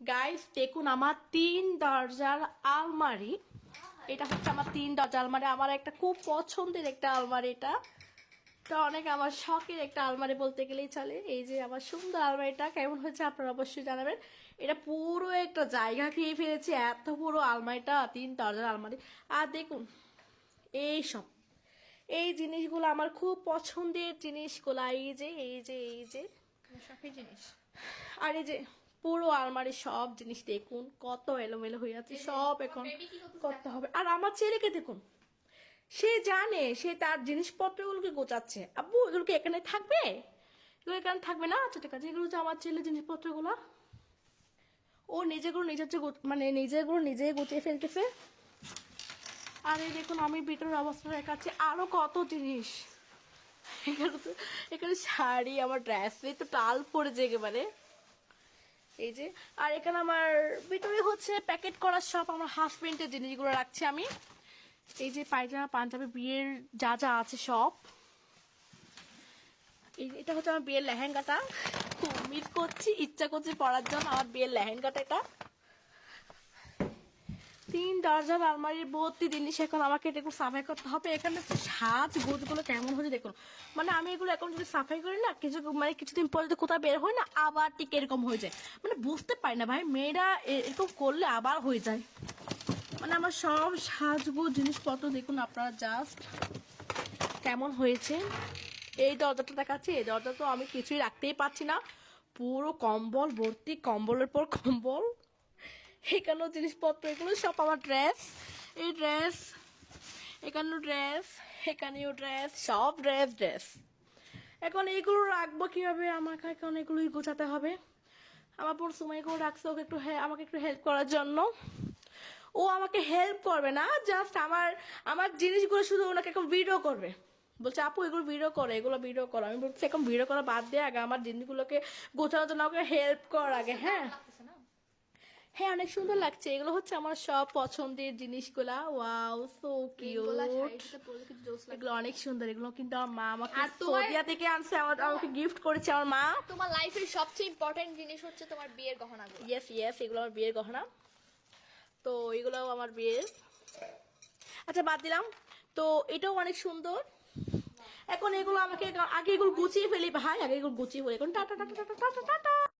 Guys দেখুন আমার তিন দরজার আলমারি এটা হচ্ছে আমার তিন দরজা আলমারি। আমার একটা খুব পছন্দের একটা আলমারি এটা। এটা অনেক আমার শখের একটা আলমারি বলতে গেলেই চলে। এই যে আমার সুন্দর আলমারিটা কেমন হয়েছে আপনারা অবশ্যই জানাবেন। এটা পুরো একটা জায়গা খেয়ে ফেলেছে এত পুরো আলমারিটা তিন দরজার আলমারি। আর দেখুন এই সব এই জিনিসগুলো আমার খুব পছন্দের জিনিসগুলো। এই যে এই যে এই যে। শখের জিনিস। আর এই যে পুরো আলমারির সব জিনিস দেখুন কত এলোমেলো হয়ে আছে সব এখন করতে হবে। আর আমার ছেলেকে দেখুন সে জানে সে তার জিনিসপত্রগুলোকে গোচাচ্ছে আব্বু এগুলোকে এখানে থাকবে? এগুলো এখানে থাকবে না? আচ্ছা ঠিক আছে এগুলো হচ্ছে আমার ছেলে জিনিসপত্রগুলো। ও নিজেগুলো নিজের যে গো- মানে নিজেগুলো নিজেই গুছিয়ে ফেলতেছে। আর এই দেখুন আমি ভিতরের অবস্থা দেখাচ্ছি। আরও কত জিনিস। এখানে তো এখানে শাড়ি আমার ড্রেসে তো টাল পড়েছে একেবারে। এই যে, আর এখানে আমার ভিতরে হচ্ছে প্যাকেট করার সব আমার হাফ প্যান্টের জিনিসগুলো রাখছি আমি। এই যে পায়জামা, পাঞ্জাবি, বিয়ের যা যা আছে সব। এটা হচ্ছে আমার বিয়ের লেহেঙ্গাটা। খুব মিস করছি, ইচ্ছা করছি পরার জন্য। আমার বিয়ের লেহেঙ্গাটা এটা। তিন দরজার আলমারির ভর্তি জিনিস এখন আমাকে এটা একটু সাফাই করতে হবে। এখানে সাজ গোজগুলো কেমন হচ্ছে দেখুন। মানে আমি এগুলো এখন যদি সাফাই করি না, কিছু মানে কিছুদিন পরে যদি কোথাও বের হয় না, আবার ঠিক এরকম হয়ে যায়। মানে বুঝতে পারি না ভাই, মেয়েরা এরকম করলে আবার হয়ে যায়। মানে আমার সব সাজগোজ জিনিসপত্র দেখুন আপনারা জাস্ট কেমন হয়েছে। এই দরজাটা দেখাচ্ছি, এই দরজা তো আমি কিছুই রাখতেই পারছি না। পুরো কম্বল ভর্তি, কম্বলের পর কম্বল। এখানেও জিনিসপত্র, এগুলো সব আমার ড্রেস এই ড্রেস এখানেও ড্রেস এখানেও ড্রেস সব ড্রেস ড্রেস এখন এইগুলো রাখব কীভাবে? আমাকে এখন এগুলোই গোছাতে হবে। আমার বোন সুমাইকেও রাখছে, ওকে একটু আমাকে একটু হেল্প করার জন্য। ও আমাকে হেল্প করবে না জাস্ট আমার আমার জিনিসগুলো শুধু ওনাকে এখন ভিডিও করবে। বলছে, আপু, এগুলো ভিডিও করো, এগুলো ভিডিও করো। আমি বলছি, এখন ভিডিও করা বাদ দিয়ে আগে আমার জিনিসগুলোকে গোছানোর জন্য আমাকে হেল্প কর আগে হ্যাঁ? হ্যাঁ অনেক সুন্দর লাগছে। এগুলো হচ্ছে আমার সব পছন্দের জিনিসগুলা। ওয়াও সো কিউট এগুলো অনেক সুন্দর। এগুলো কিন্তু আমার মা আমাকে সৌদিয়া থেকে আনছে আমার- আমাকে গিফট করেছে আমার মা। তোমার লাইফের সবচেয়ে ইম্পর্টেন্ট জিনিস হচ্ছে তোমার বিয়ের গহনাগুলো। ইয়েস ইয়েস এগুলো আমার বিয়ের গহনা। তো এগুলোও আমার বিয়ের। আচ্ছা বাদ দিলাম। তো এটাও অনেক সুন্দর। এখন এগুলো আমাকে আগে এগুলো গুছিয়ে ফেলি ভাই। আগে এগুলো গুছিয়ে ফেলি। এখন tata tata tata tata tata